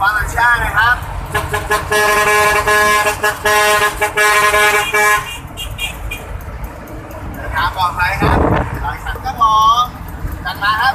ฟังหลังชานะครับเดินทางปลอดภัยครับหลังสันก็มองกันมาครับ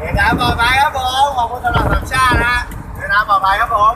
để đã vào bài các bộ không mà muốn làm làm xa ra để đã vào bài các bộ